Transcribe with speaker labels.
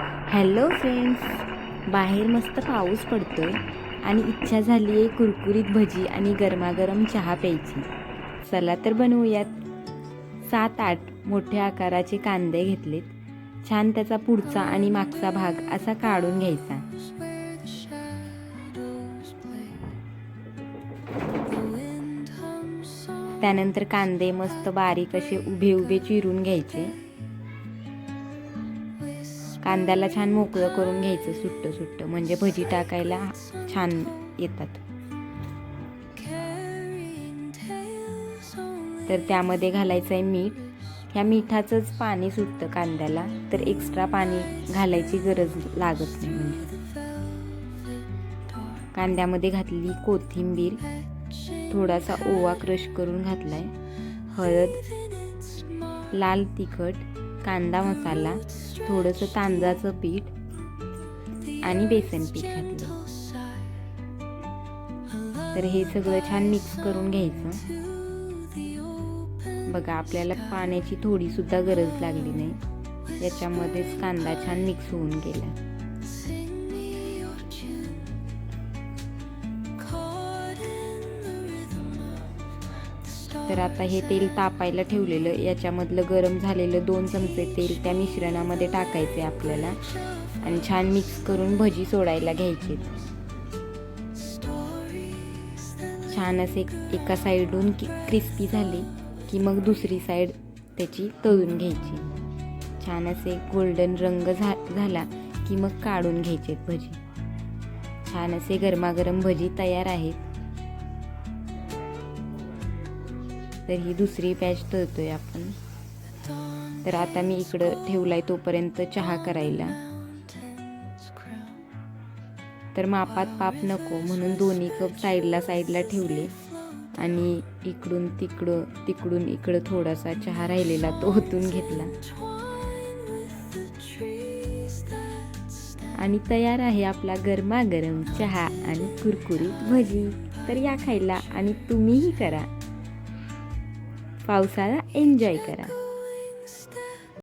Speaker 1: Hello friends बाहेर मस्त पाऊस पडतोय आणि इच्छा झाली आहे कुरकुरीत भजी आणि गरमागरम चहा प्यायची. चला तर बनवूयात. सात आठ मोठ्या आकाराचे कांदे घेतलेत. छान त्याचा पुढचा आणि मागचा भाग असा काढून घ्यायचा. त्यानंतर कांदे मस्त बारीक असे उभे उभे चिरून घ्यायचे. कांद्याला छान मोकळं करून घ्यायचं सुट्टं सुट्टं. म्हणजे भजी टाकायला छान येतात. तर त्यामध्ये घालायचं आहे मीठ. ह्या मिठाचंच पाणी सुटतं कांद्याला. तर एक्स्ट्रा पाणी घालायची गरज लागत नाही म्हणजे. कांद्यामध्ये घातली कोथिंबीर. थोडासा ओवा क्रश करून घातलाय. हळद. लाल तिखट. कांदा मसाला थोडंसं तांदळाचं पीठ आणि बेसन पीठ घातलं. तर हे सगळं छान मिक्स करून घ्यायचं. बघा आपल्याला पाण्याची थोडी सुद्धा गरज लागली नाही. याच्यामध्येच कांदा छान मिक्स होऊन गेला. तर आता हे तेल तापायला ठेवलेलं याच्यामधलं गरम झालेलं दोन चमचे तेल त्या मिश्रणामध्ये टाकायचे आपल्याला. आणि छान मिक्स करून भजी सोडायला घ्यायचे. छान असे एका साईडून क्रिस्पी झाले की मग दुसरी साईड त्याची तळून घ्यायची. छान असे गोल्डन रंग झा झाला की मग काढून घ्यायचे भजी. छान असे गरमागरम भजी तयार आहेत. तर ही दुसरी बॅच तळतोय आपण. तर आता मी इकडं ठेवलाय तोपर्यंत चहा करायला. तर मापात पाप नको म्हणून दोन्ही कप साईडला साईडला ठेवले. आणि इकडून तिकडं तिकडून इकडं थोडासा चहा राहिलेला तो ओतून घेतला. आणि तयार आहे आपला गरमागरम चहा आणि कुरकुरीत भजी. तर या खायला आणि तुम्हीही करा. पावसाळा एन्जॉय करा.